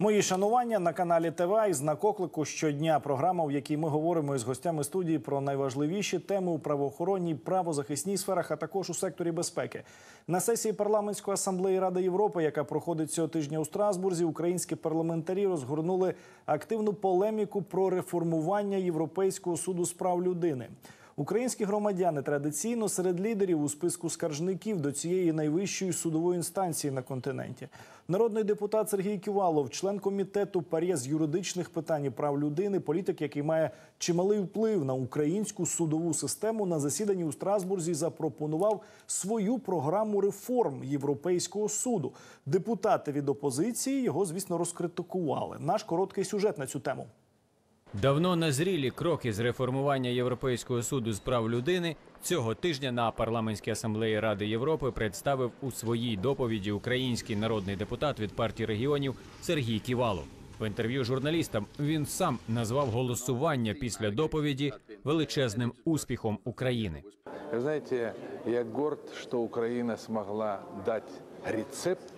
Мої шанування на каналі ТВА із знак оклику щодня. Програма, в якій ми говоримо із гостями студії про найважливіші теми у правоохоронній, правозахисній сферах, а також у секторі безпеки. На сесії парламентської асамблеї Ради Європи, яка проходить цього тижня у Страсбурзі, українські парламентарі розгорнули активну полеміку про реформування Європейського суду з прав людини. Українські громадяни традиційно серед лідерів у списку скаржників до цієї найвищої судової інстанції на континенті. Народний депутат Сергій Ківалов, член комітету ПАРЄ з юридичних питань і прав людини, політик, який має чималий вплив на українську судову систему, на засіданні у Страсбурзі запропонував свою програму реформ Європейського суду. Депутати від опозиції його, звісно, розкритикували. Наш короткий сюжет на цю тему. Давно назрілі кроки з реформування Європейського суду з прав людини цього тижня на парламентській асамблеї Ради Європи представив у своїй доповіді український народний депутат від партії регіонів Сергій Ківалов. В інтерв'ю журналістам він сам назвав голосування після доповіді величезним успіхом України. Вы знаете, я горд, что Украина смогла дать рецепт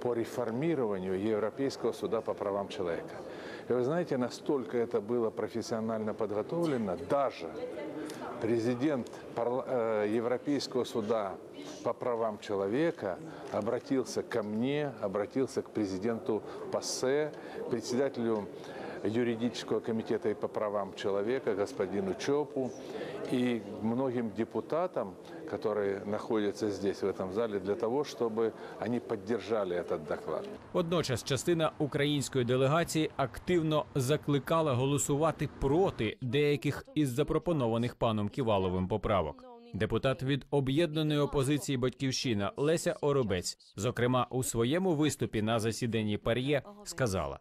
по реформированию Европейского суда по правам человека. И вы знаете, настолько это было профессионально подготовлено, даже президент э, Европейского суда по правам человека обратился ко мне, обратился к президенту ПАСЕ, председателю юридического комитета и по правам человека господину Чопу и многим депутатам, которые находятся здесь, в этом зале, для того, чтобы они поддержали этот доклад. Водночас частина української делегації активно закликала голосувати проти деяких із запропонованих паном Ківаловим поправок. Депутат від об'єднаної опозиції Батьківщина Леся Оробець, зокрема у своєму виступі на засіданні пар'є, сказала.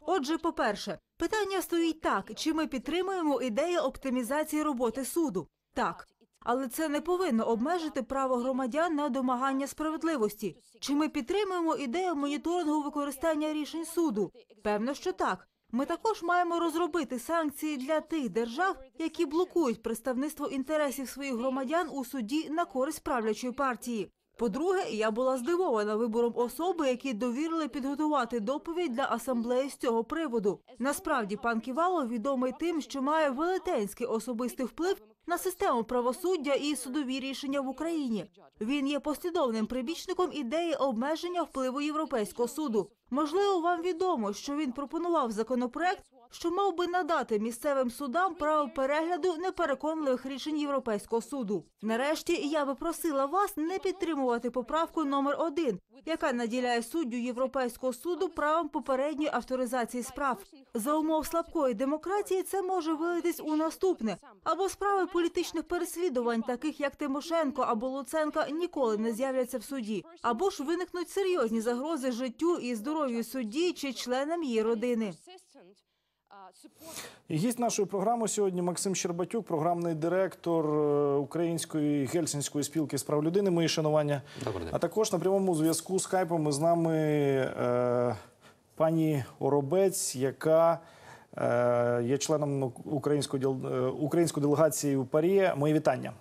Отже, по-перше, питання стоїть так: чи ми підтримуємо ідею оптимізації роботи суду? Так. Але це не повинно обмежити право громадян на домагання справедливості. Чи ми підтримуємо ідею моніторингу використання рішень суду? Певно, що так. Ми також маємо розробити санкції для тих держав, які блокують представництво інтересів своїх громадян у суді на користь правлячої партії. По-друге, я була здивована вибором особи, які довірили підготувати доповідь для асамблеї з цього приводу. Насправді, пан Ківалов відомий тим, що має велетенський особистий вплив на систему правосуддя і судові рішення в Україні. Він є послідовним прибічником ідеї обмеження впливу Європейського суду. Можливо, вам відомо, що він пропонував законопроект, що мав би надати місцевим судам право перегляду непереконливих рішень Європейського суду. Нарешті я би просила вас не підтримувати поправку номер один, яка наділяє суддю Європейського суду правом попередньої авторизації справ. За умов слабкої демократії це може вилитись у наступне або справи політичних переслідувань, таких як Тимошенко або Луценка, ніколи не з'являться в суді, або ж виникнуть серйозні загрози життю і здоров'ю судді чи членам її родини. Гість нашої програми сьогодні Максим Щербатюк, програмний директор е, Української гельсінської спілки з прав людини. Мої шанування. А також на прямому зв'язку з Скайпом з нами е, пані Оробець, яка е, є членом української, е, української делегації у Парі. Мої вітання.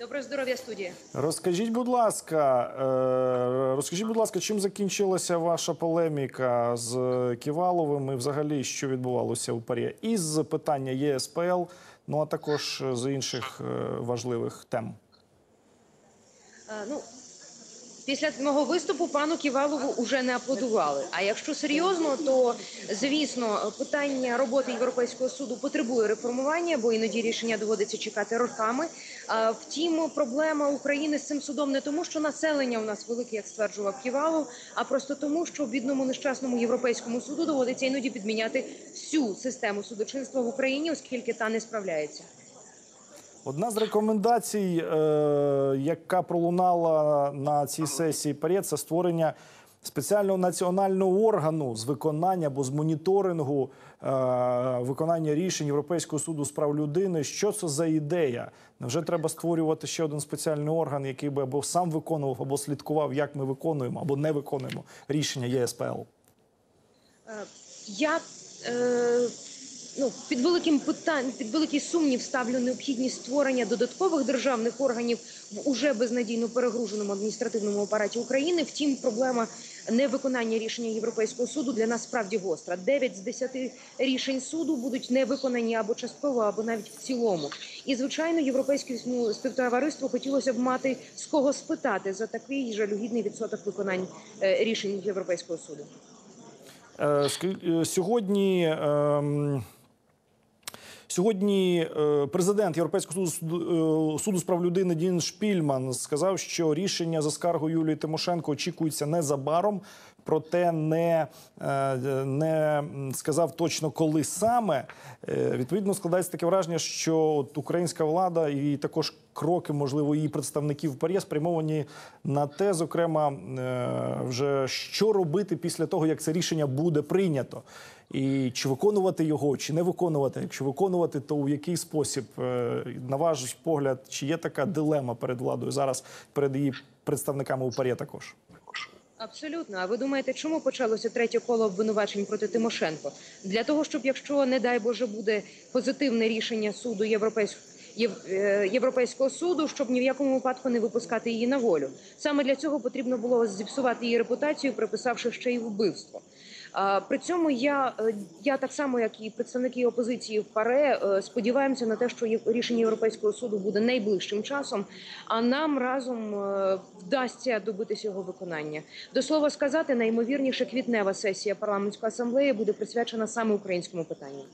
Доброго здоров'я, студія. Розкажіть, будь ласка, е, розкажіть, будь ласка, чим закінчилася ваша полеміка з Ківаловим і взагалі що відбувалося у парі? Із питання ЄСПЛ, ну а також з інших е, важливих тем. Е, Ну, після мого виступу пану Ківалову уже не аплодували. А якщо серйозно, то звісно питання роботи Європейського суду потребує реформування, бо іноді рішення доводиться чекати роками. Втім, проблема України з цим судом не тому, що населення у нас велике, як стверджував Ківалов, а просто тому, що бідному нещасному європейському суду доводиться іноді підміняти всю систему судочинства в Україні, оскільки та не справляється. Одна з рекомендацій, е, яка пролунала на цій сесії ПАРЄ, це створення спеціального національного органу з виконання або з моніторингу е, виконання рішень Європейського суду з прав людини. Що це за ідея? Невже треба створювати ще один спеціальний орган, який би або сам виконував, або слідкував, як ми виконуємо або не виконуємо рішення ЄСПЛ? Е, Я ну, під великим питань, під великий сумнів ставлю необхідність створення додаткових державних органів в уже безнадійно перегруженому адміністративному апараті України. Втім, проблема невиконання рішення Європейського суду для нас справді гостра. 9 з 10 рішень суду будуть не виконані або частково, або навіть в цілому. І звичайно, європейському співтовариству хотілося б мати з кого спитати за такий жалюгідний відсоток виконань е, рішень Європейського суду. Е, е, Сьогодні. Сьогодні е, президент Європейського суду, суду, е, суду з прав людини Дін Шпільман сказав, що рішення за скаргою Юлії Тимошенко очікується незабаром, проте не, е, не сказав точно коли саме. Е, Відповідно, складається таке враження, що українська влада і також кроки, можливо, її представників в ПАРЄ спрямовані на те, зокрема, е, вже що робити після того, як це рішення буде прийнято. І чи виконувати його, чи не виконувати? Якщо виконувати, то у який спосіб, на ваш погляд, чи є така дилема перед владою зараз, перед її представниками у ПАРЄ також? Абсолютно. А ви думаєте, чому почалося третє коло обвинувачень проти Тимошенко? Для того, щоб якщо, не дай Боже, буде позитивне рішення суду Європейського. Європейського суду, щоб ні в якому випадку не випускати її на волю. Саме для цього потрібно було зіпсувати її репутацію, приписавши ще й вбивство. При цьому я, е, я так само, як і представники опозиції в ПАРЕ, е, сподіваємося на те, що рішення Європейського суду буде найближчим часом, а нам разом е, вдасться добитися його виконання. До слова сказати, найімовірніше квітнева сесія парламентської асамблеї буде присвячена саме українському питанню.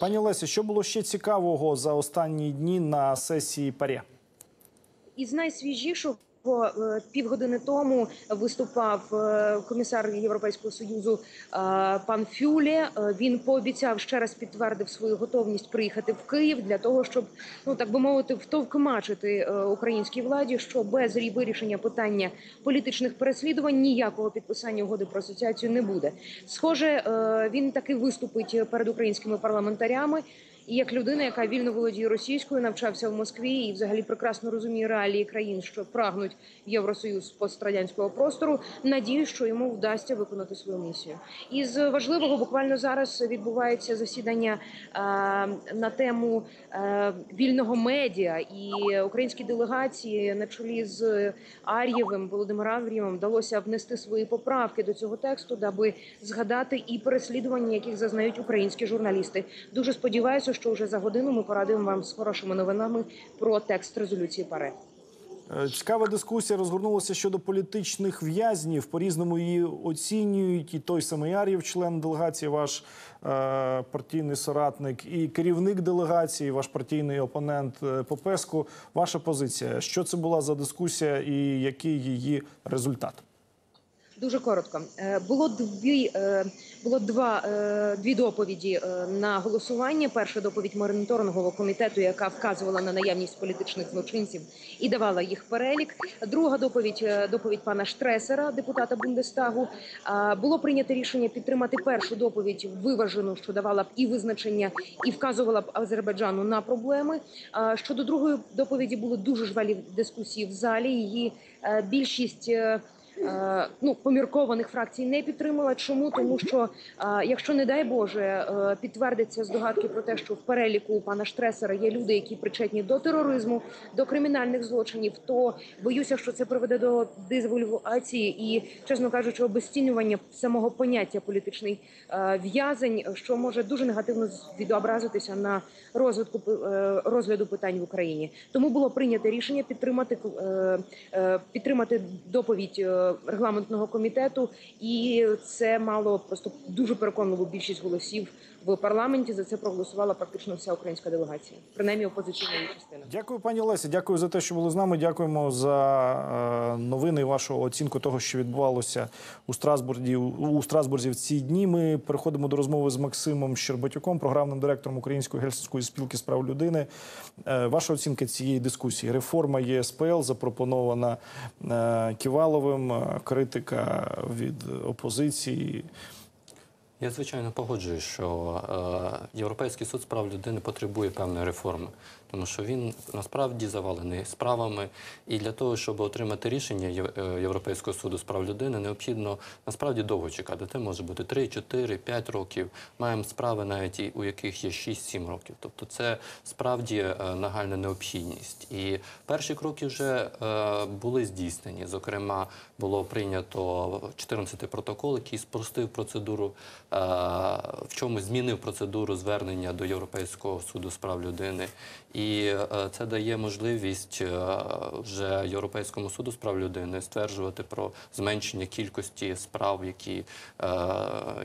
Пані Лесі, що було ще цікавого за останні дні на сесії ПАРЄ? Із найсвіжішого півгодини тому виступав е, комісар Європейського союзу е, пан Фюле. Е, Він пообіцяв ще раз підтвердив свою готовність приїхати в Київ для того, щоб ну так би мовити, втовкмачити е, українській владі, що без рі- вирішення питання політичних переслідувань ніякого підписання угоди про асоціацію не буде. Схоже, е, він таки виступить перед українськими парламентарями. І як людина, яка вільно володіє російською, навчався в Москві і взагалі прекрасно розуміє реалії країн, що прагнуть Євросоюз пострадянського простору, надію, що йому вдасться виконати свою місію. Із важливого буквально зараз відбувається засідання е, на тему е, вільного медіа, і українські делегації на чолі з Ар'євим Володимиром Аврієвим вдалося внести свої поправки до цього тексту, даби згадати і переслідування, яких зазнають українські журналісти. Дуже сподіваюся, що вже за годину ми порадуємо вам з хорошими новинами про текст резолюції ПАРЕ. Цікава дискусія розгорнулася щодо політичних в'язнів. По різному її оцінюють. І той самий Ар'єв, член делегації, ваш е, партійний соратник, і керівник делегації, ваш партійний опонент е, Попеску. Ваша позиція. Що це була за дискусія і який її результат? Дуже коротко Е, було дві е, було два е, дві доповіді на голосування. Перша доповідь моніторингового комітету, яка вказувала на наявність політичних злочинців і давала їх перелік. Друга доповідь доповідь пана Штресера, депутата Бундестагу. Було прийнято рішення підтримати першу доповідь виважену, що давала б і визначення, і вказувала б Азербайджану на проблеми. Щодо другої доповіді були дуже жваві дискусії в залі. Її більшість. Е, ну поміркованих фракцій не підтримала. Чому тому, що е, якщо не дай Боже е, підтвердиться здогадки про те, що в переліку у пана Штресера є люди, які причетні до тероризму, до кримінальних злочинів, то боюся, що це приведе до дезавуальвації і, чесно кажучи, обезцінювання самого поняття політичний в'язень, що може дуже негативно відобразитися на розвитку розгляду питань в Україні. Тому було прийнято рішення підтримати підтримати доповідь регламентного комітету, і це мало просто дуже переконливу більшість голосів в парламенті. За це проголосувала практично вся українська делегація, принаймні опозиційна частина. Дякую, пані Лесі. Дякую за те, що були з нами. Дякуємо за е, новини і вашу оцінку того, що відбувалося у Страсбурзі у Страсбурзі в ці дні. Ми переходимо до розмови з Максимом Щербатюком, програмним директором Української гельсінської спілки з прав людини. Е, Ваша оцінка цієї дискусії. Реформа ЄСПЛ запропонована е, Ківаловим, критика від опозиції. Я звичайно погоджуюсь, що е, Європейський суд з прав людини потребує певної реформи, тому що він насправді завалений справами. І для того, щоб отримати рішення е, Європейського суду з прав людини, необхідно насправді довго чекати. Це може бути 3, 4, 5 років. Маємо справи навіть у яких є 6-7 років. Тобто це справді е, нагальна необхідність. І перші кроки вже е, були здійснені. Зокрема, було прийнято 14 протокол, який спростив процедуру, в чому змінив процедуру звернення до Європейського суду з прав людини. І е, це дає можливість е, вже Європейському суду з прав людини стверджувати про зменшення кількості справ, які, е,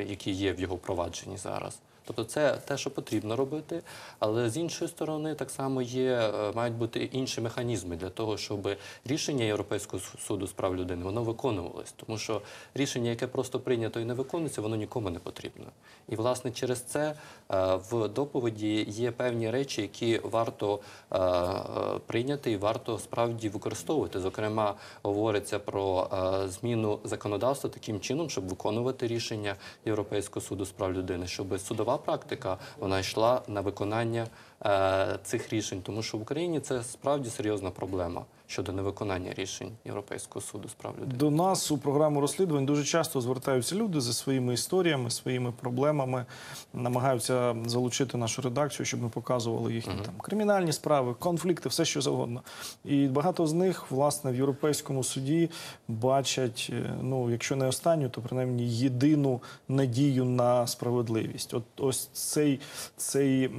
які є в його провадженні зараз. Тобто це те, що потрібно робити, але з іншої сторони так само є, е, мають бути інші механізми для того, щоб рішення Європейського суду з прав людини воно виконувалось. Тому що рішення, яке просто прийнято і не виконується, воно нікому не потрібно. І власне через це е, в доповіді є певні речі, які варто е, прийняти і варто справді використовувати. Зокрема, говориться про зміну законодавства таким чином, щоб виконувати рішення Європейського суду з прав людини, щоб судова практика. Вона йшла на виконання цих рішень, тому що в Україні це справді серйозна проблема щодо невиконання рішень Європейського суду з прав людини. До нас у програму розслідувань дуже часто звертаються люди за своїми історіями, своїми проблемами, намагаються залучити нашу редакцію, щоб ми показували їхні там кримінальні справи, конфлікти, все що завгодно. І багато з них, власне, в європейському суді бачать, е, ну, якщо не останню, то принаймні єдину надію на справедливість. От ось цей, цей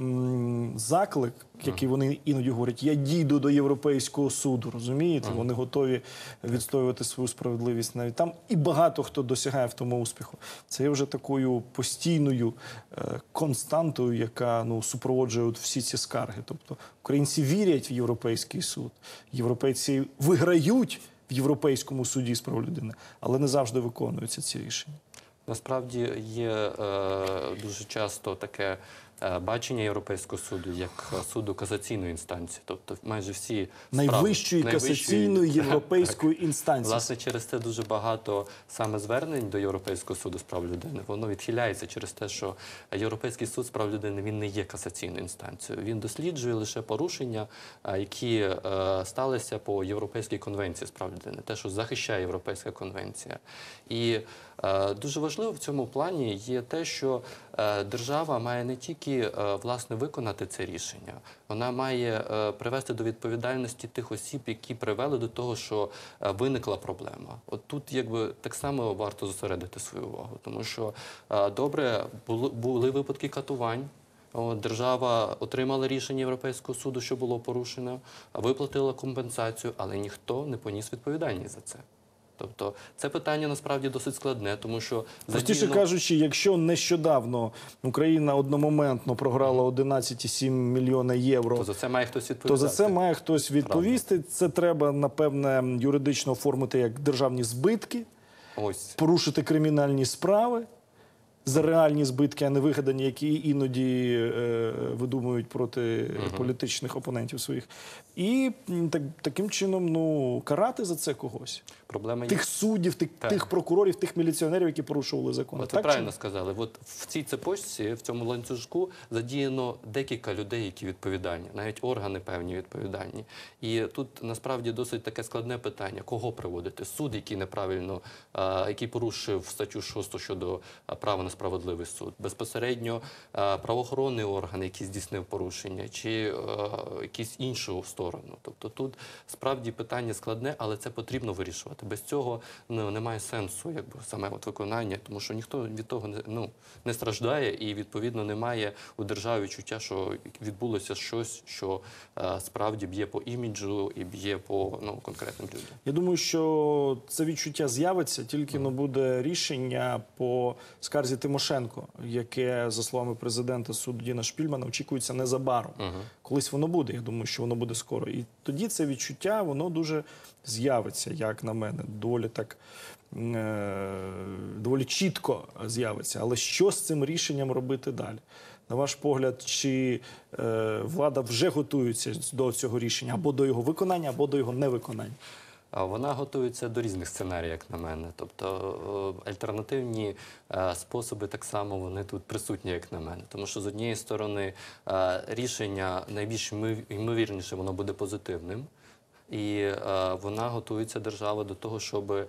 заклик, який вони іноді говорять, я дійду до Європейського суду, розумієте? Вони готові відстоювати свою справедливість навіть там. І багато хто досягає в тому успіху. Це є вже такою постійною е, константою, яка ну супроводжує от всі ці скарги. Тобто українці вірять в європейський суд, європейці виграють в європейському суді з прав людини, але не завжди виконуються ці рішення. Насправді є е, дуже часто таке е, бачення Європейського суду як е, суду касаційної інстанції, тобто майже всі справи- Найвищої касаційної європейської інстанції. Власне, через це дуже багато саме звернень до Європейського суду з прав людини. Воно відхиляється через те, що Європейський суд з прав людини він не є касаційною інстанцією. Він досліджує лише порушення, які сталися по Європейській конвенції з прав людини, те, що захищає Європейська конвенція. І дуже важливо в цьому плані є те, що е, держава має не тільки е, власне виконати це рішення, вона має е, привести до відповідальності тих осіб, які привели до того, що е, виникла проблема. От тут якби так само варто зосередити свою увагу, тому що е, добре були випадки катувань. Держава отримала рішення Європейського суду, що було порушено, виплатила компенсацію, але ніхто не поніс відповідальність за це. Тобто це питання насправді досить складне, тому що Простіше задіяно- кажучи, якщо нещодавно Україна одномоментно програла 11,7 мільйона євро, то за це має хтось то за це має хтось відповісти. Це треба напевне юридично оформити як державні збитки, ось. порушити кримінальні справи за реальні збитки, а не вигадані, які іноді е, видумують проти політичних опонентів своїх, і так, таким чином ну карати за це когось. проблема є. Тих суддів, тих, Так. тих прокурорів, тих міліціонерів, які порушували закон. От ви так чи правильно сказали. От в цій цепочці, в цьому ланцюжку задіяно декілька людей, які відповідальні, навіть органи певні відповідальні. І тут насправді досить таке складне питання: кого приводити? Суд, який неправильно, який порушив статтю 6 щодо права на справедливий суд, безпосередньо правоохоронний орган, який здійснив порушення, чи якісь іншу сторону. Тобто тут справді питання складне, але це потрібно вирішувати. Без цього ну, немає сенсу, якби саме от виконання, тому що ніхто від того не ну не страждає, і відповідно немає у державі відчуття, що відбулося щось, що е, справді б'є по іміджу і б'є по ну конкретним людям. Я думаю, що це відчуття з'явиться тільки ну, буде рішення по скарзі Тимошенко, яке, за словами президента суду Діна Шпільмана, очікується незабаром. Колись воно буде. Я думаю, що воно буде скоро. І тоді це відчуття воно дуже з'явиться, як на мене, доволі так. е, Доволі чітко з'явиться, але що з цим рішенням робити далі? На ваш погляд, чи е, влада вже готується до цього рішення або до його виконання, або до його невиконання? Вона готується до різних сценаріїв, як на мене. Тобто е, альтернативні е, способи так само вони тут присутні, як на мене. Тому що з однієї сторони е, рішення найбільш ймов- ймовірніше воно буде позитивним. І е, вона готується держава до того, щоб е,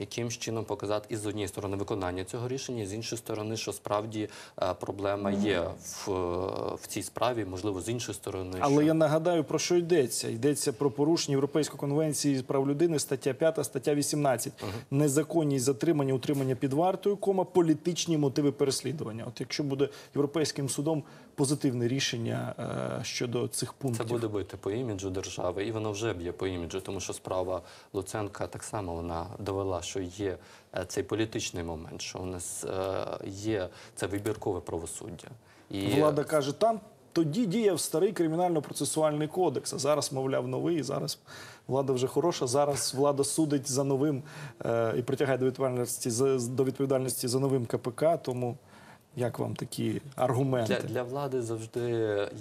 якимсь чином показати і з однієї сторони виконання цього рішення, і з іншої сторони, що справді е, проблема є в, е, в цій справі, можливо, з іншої сторони. Але що... я нагадаю про що йдеться. Йдеться про порушення Європейської конвенції з прав людини, стаття 5, стаття 18. Незаконність затримання, утримання під вартою, кома політичні мотиви переслідування. От якщо буде європейським судом позитивне рішення е, щодо цих пунктів, Це буде бити по іміджу держави, і воно вже б'є по іміджу, тому що справа Луценка так само вона довела, що є е, цей політичний момент, що у нас е, є це вибіркове правосуддя. І Влада каже, там тоді діяв старий кримінально-процесуальний кодекс, а зараз, мовляв, новий. Зараз влада вже хороша. Зараз влада судить за новим е, і притягає до відповідальності за до відповідальності за новим КПК. Тому як вам такі аргументи? Для, для влади завжди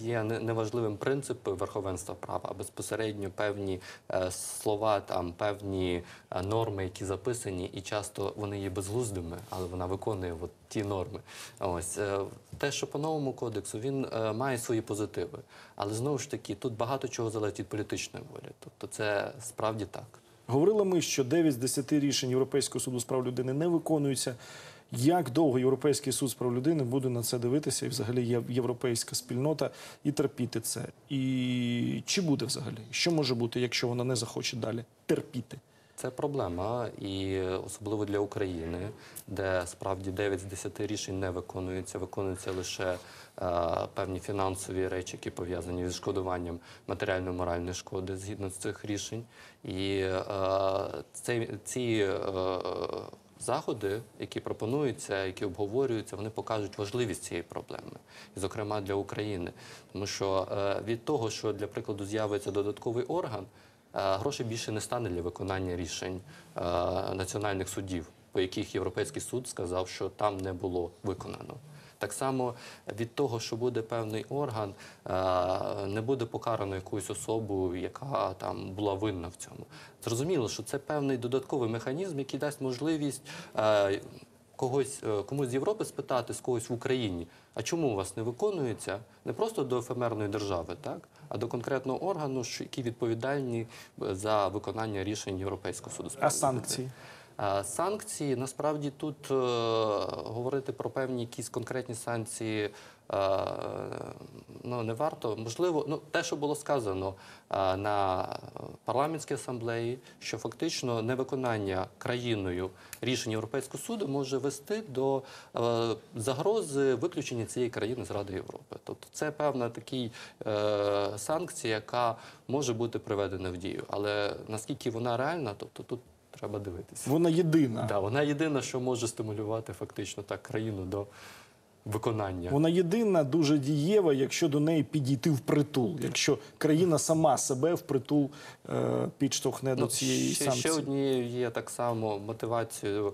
є неважливим принцип верховенства права, а безпосередньо певні е, слова, там певні е, норми, які записані, і часто вони є безглуздими, але вона виконує от ті норми. Ось е, те, що по новому кодексу він е, має свої позитиви, але знову ж таки тут багато чого залежить від політичної волі. Тобто, це справді так. Говорили ми, що 9 з 10 рішень Європейського суду з прав людини не виконуються. Як довго Європейський суд з прав людини буде на це дивитися, і взагалі європейська спільнота і терпіти це? І чи буде взагалі? Що може бути, якщо вона не захоче далі терпіти? Це проблема, і особливо для України, де справді 9 з 10 рішень не виконуються, виконуються лише е, певні фінансові речі, які пов'язані з відшкодуванням матеріально-моральної шкоди згідно з цих рішень. І е, цей, ці е, заходи, які пропонуються, які обговорюються, вони покажуть важливість цієї проблеми, і зокрема для України, тому що е, від того, що для прикладу з'явиться додатковий орган. Е, Грошей більше не стане для виконання рішень е, національних судів, по яких Європейський суд сказав, що там не було виконано. Так само від того, що буде певний орган, е, не буде покарано якусь особу, яка там була винна в цьому. Зрозуміло, що це певний додатковий механізм, який дасть можливість е, когось е, комусь з Європи спитати з когось в Україні, а чому у вас не виконується не просто до ефемерної держави, так а до конкретного органу, які відповідальні за виконання рішень Європейського суду. з А санкції? Е, Санкції насправді тут е, говорити про певні якісь конкретні санкції е, ну, не варто. Можливо, ну те, що було сказано на парламентській асамблеї, що фактично невиконання країною рішень Європейського суду може вести до загрози виключення цієї країни з Ради Європи. Тобто це певна такий е, санкція, яка може бути приведена в дію. Але наскільки вона реальна, тобто тут треба дивитися. Вона єдина. Да, вона єдина, що може стимулювати фактично так країну до виконання. Вона єдина дуже дієва, якщо до неї підійти впритул, якщо країна сама себе впритул е, підштовхне до цієї Ну, ще, санкції. ще однією є так само мотивацією е,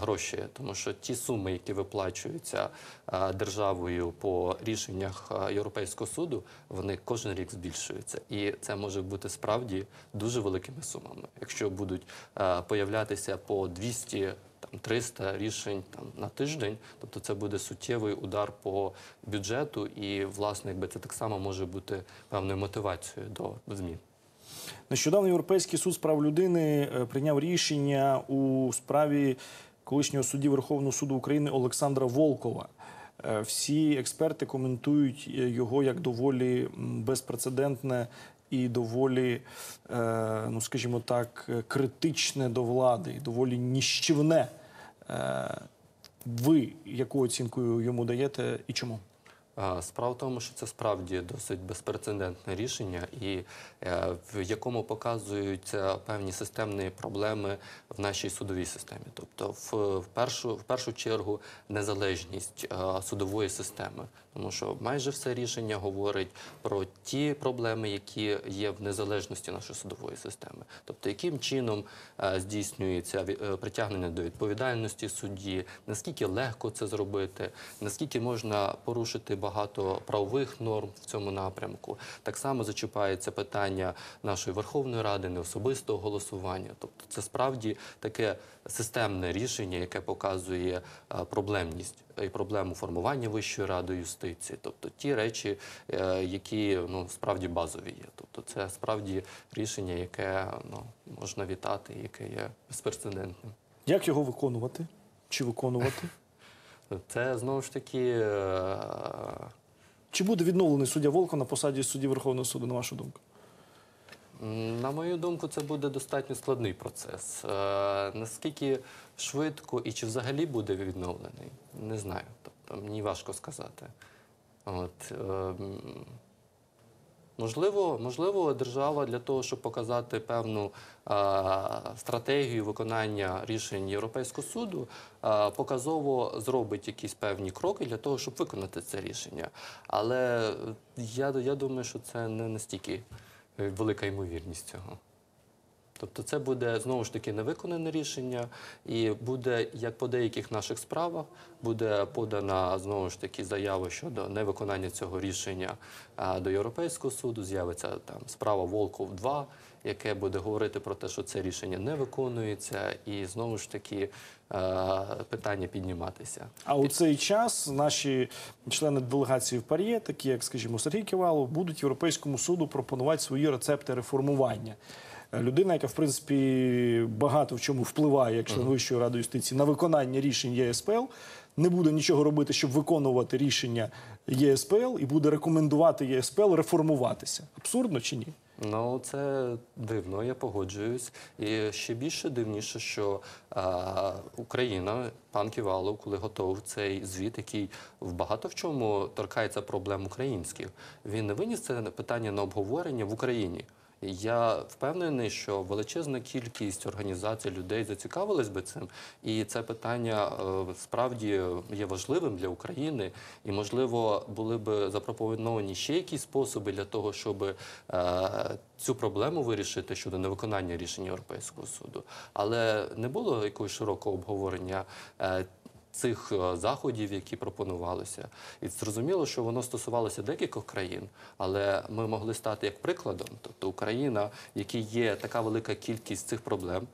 гроші, тому що ті суми, які виплачуються е, державою по рішеннях е, Європейського суду, вони кожен рік збільшуються, і це може бути справді дуже великими сумами. Якщо будуть е, появлятися по 200 там 300 рішень там на тиждень, тобто це буде суттєвий удар по бюджету, і власне, якби це так само може бути певною мотивацією до змін. Нещодавно Європейський суд з прав людини е, прийняв рішення у справі колишнього судді Верховного суду України Олександра Волкова. Е, Всі експерти коментують е, його як доволі безпрецедентне і доволі, е, ну скажімо так, критичне до влади, і доволі ніщівне. Е, Ви яку оцінку йому даєте і чому? Справа в тому, що це справді досить безпрецедентне рішення, і е, в якому показуються певні системні проблеми в нашій судовій системі. Тобто, в, першу в першу чергу незалежність судової системи, тому що майже все рішення говорить про ті проблеми, які є в незалежності нашої судової системи. Тобто, яким чином е, здійснюється е, притягнення до відповідальності судді, наскільки легко це зробити, наскільки можна порушити багато правових норм в цьому напрямку. Так само зачіпається питання нашої Верховної Ради, неособистого голосування. Тобто, це справді таке системне рішення, яке показує е, проблемність і проблему формування Вищої ради юстиції. Тобто ті речі, е, які ну справді базові є. Тобто, це справді рішення, яке ну можна вітати, яке є безпрецедентним. Як його виконувати? Чи виконувати? Це знову ж таки. е, Чи буде відновлений суддя Волков на посаді судді Верховного суду, на вашу думку? На мою думку, це буде достатньо складний процес. Е, Наскільки швидко і чи взагалі буде відновлений, не знаю. Тобто мені важко сказати. От, е, Можливо, можливо, держава для того, щоб показати певну а, стратегію виконання рішень Європейського суду, а, показово зробить якісь певні кроки для того, щоб виконати це рішення. Але я, я думаю, що це не настільки е, велика ймовірність цього. Тобто це буде знову ж таки невиконане рішення, і буде, як по деяких наших справах, буде подана знову ж таки заява щодо невиконання цього рішення до Європейського суду. З'явиться там справа Волков 2 яке буде говорити про те, що це рішення не виконується, і знову ж таки е, питання підніматися. А у цей час наші члени делегації в ПАРЄ, такі як, скажімо, Сергій Ківалов, будуть Європейському суду пропонувати свої рецепти реформування. Е, Людина, яка в принципі багато в чому впливає як член Вищої ради юстиції на виконання рішень ЄСПЛ, не буде нічого робити, щоб виконувати рішення ЄСПЛ, і буде рекомендувати ЄСПЛ реформуватися. Абсурдно чи ні? Ну, це дивно, я погоджуюсь. І ще більше дивніше, що а, Україна, пан Ківалов, коли готовив цей звіт, який в багато в чому торкається проблем українських, він не виніс це питання на обговорення в Україні. Я впевнений, що величезна кількість організацій людей зацікавилась би цим, і це питання е, справді є важливим для України. І, можливо, були б запропоновані ще якісь способи для того, щоб е, цю проблему вирішити щодо невиконання рішень Європейського суду. Але не було якогось широкого обговорення. Цих е, заходів, які пропонувалися, і зрозуміло, що воно стосувалося декількох країн, але ми могли стати як прикладом. Тобто Україна, в якій є така велика кількість цих проблем,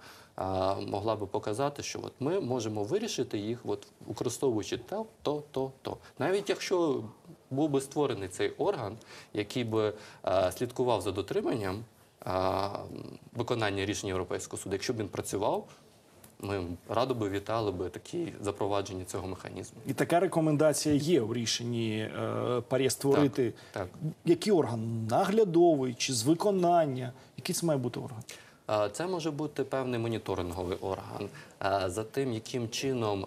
могла би показати, що от ми можемо вирішити їх, от використовуючи то, то, то, то. Навіть якщо був би створений цей орган, який би е, слідкував за дотриманням виконання рішень Європейського суду, якщо б він працював. Ми радо би вітали би такі запровадження цього механізму. І така рекомендація є у рішенні е, ПАРЄ створити Так. який орган наглядовий чи з виконання. Який це має бути орган? Це може бути певний моніторинговий орган за тим, яким чином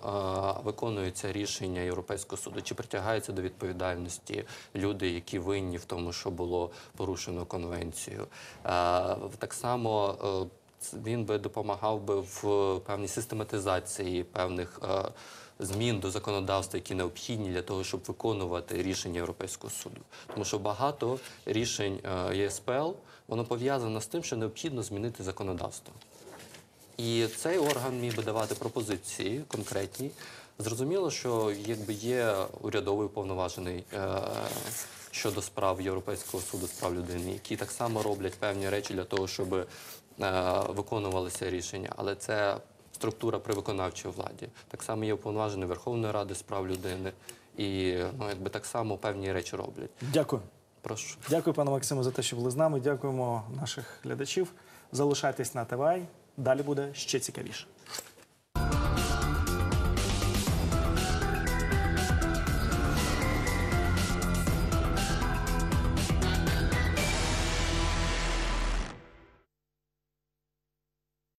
виконується рішення Європейського суду, чи притягаються до відповідальності люди, які винні в тому, що було порушено конвенцію. Так само е, він би допомагав би в певній систематизації певних. е, Змін до законодавства, які необхідні для того, щоб виконувати рішення Європейського суду, тому що багато рішень е, ЄСПЛ воно пов'язано з тим, що необхідно змінити законодавство. І цей орган міг би давати пропозиції конкретні. Зрозуміло, що якби є урядовий уповноважений е, щодо справ Європейського суду з прав людини, які так само роблять певні речі для того, щоб е, виконувалися рішення, але це структура при виконавчій владі. Так само є уповноважений Верховної Ради з прав людини, і ну, якби так само певні речі роблять. Дякую. Прошу. Дякую, пане Максиму, за те, що були з нами. Дякуємо наших глядачів. Залишайтесь на ТВА. Далі буде ще цікавіше.